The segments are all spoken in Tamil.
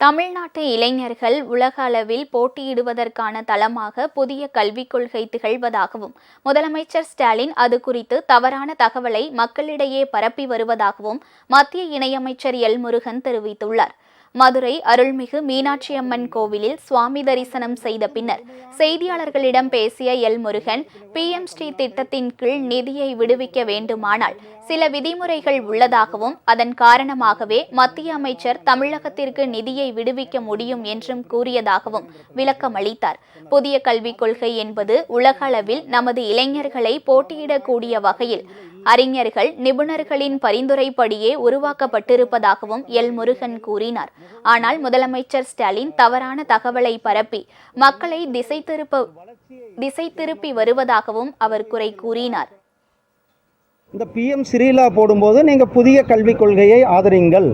தமிழ்நாட்டு இளைஞர்கள் உலக அளவில் போட்டியிடுவதற்கான தளமாக புதிய கல்விக் கொள்கை திகழ்வதாகவும் முதலமைச்சர் ஸ்டாலின் அது குறித்து தவறான தகவலை மக்களிடையே பரப்பி வருவதாகவும் மத்திய இணையமைச்சர் எல் முருகன் தெரிவித்துள்ளார். மதுரை அருள்மிகு மீனாட்சியம்மன் கோவிலில் சுவாமி தரிசனம் செய்த பின்னர் செய்தியாளர்களிடம் பேசிய எல் முருகன் பிஎம்ஸ்டி ஸ்ரீ திட்டத்தின் கீழ் நிதியை விடுவிக்க வேண்டுமானால் சில விதிமுறைகள் உள்ளதாகவும் அதன் காரணமாகவே மத்திய அமைச்சர் தமிழகத்திற்கு நிதியை விடுவிக்க முடியும் என்றும் கூறியதாகவும் விளக்கம் அளித்தார். புதிய கல்விக் கொள்கை என்பது உலக அளவில் நமது இளைஞர்களை போட்டியிடக்கூடிய வகையில் அறிஞர்கள் நிபுணர்களின் பரிந்துரைப்படியே உருவாக்கப்பட்டிருப்பதாகவும் எல். முருகன் கூறினார். ஆனால் முதலமைச்சர் ஸ்டாலின் தவறான தகவலை பரப்பி மக்களை திசை திருப்ப திசை திருப்பி வருவதாகவும் அவர் குறை கூறினார். இந்த பிஎம் ஸ்ரீலா போடும்போது நீங்கள் புதிய கல்விக் கொள்கையை ஆதரிங்கள்.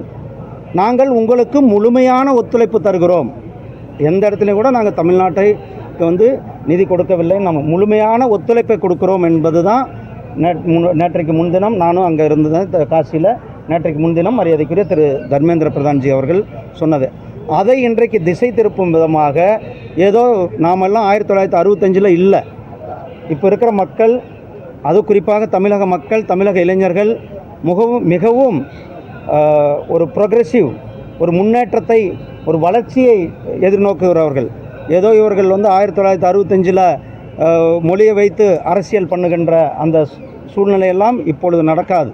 நாங்கள் உங்களுக்கு முழுமையான ஒத்துழைப்பு தருகிறோம். எந்த இடத்துலையும் கூட நாங்கள் தமிழ்நாட்டை வந்து நிதி கொடுக்கவில்லை. நம்ம முழுமையான ஒத்துழைப்பை கொடுக்கிறோம் என்பது தான் நேற்றைக்கு முன்தினம் நானும் அங்கே இருந்தேன் த- காசியில் நேற்றைக்கு முன்தினம் மரியாதைக்குரிய திரு தர்மேந்திர பிரதான்ஜி அவர்கள் சொன்னது. அதை இன்றைக்கு திசை திருப்பும் விதமாக ஏதோ நாமெல்லாம் ஆயிரத்தி தொள்ளாயிரத்தி அறுபத்தஞ்சில் இல்லை. இப்போ இருக்கிற மக்கள் அது குறிப்பாக தமிழக மக்கள் தமிழக இளைஞர்கள் மிகவும் மிகவும் ஒரு ப்ரொக்ரெசிவ் ஒரு முன்னேற்றத்தை ஒரு வளர்ச்சியை எதிர்நோக்குகிறவர்கள். ஏதோ இவர்கள் வந்து ஆயிரத்தி தொள்ளாயிரத்தி அறுபத்தஞ்சில் மொழியை வைத்து அரசியல் பண்ணுகின்ற அந்த சூழ்நிலையெல்லாம் இப்பொழுது நடக்காது.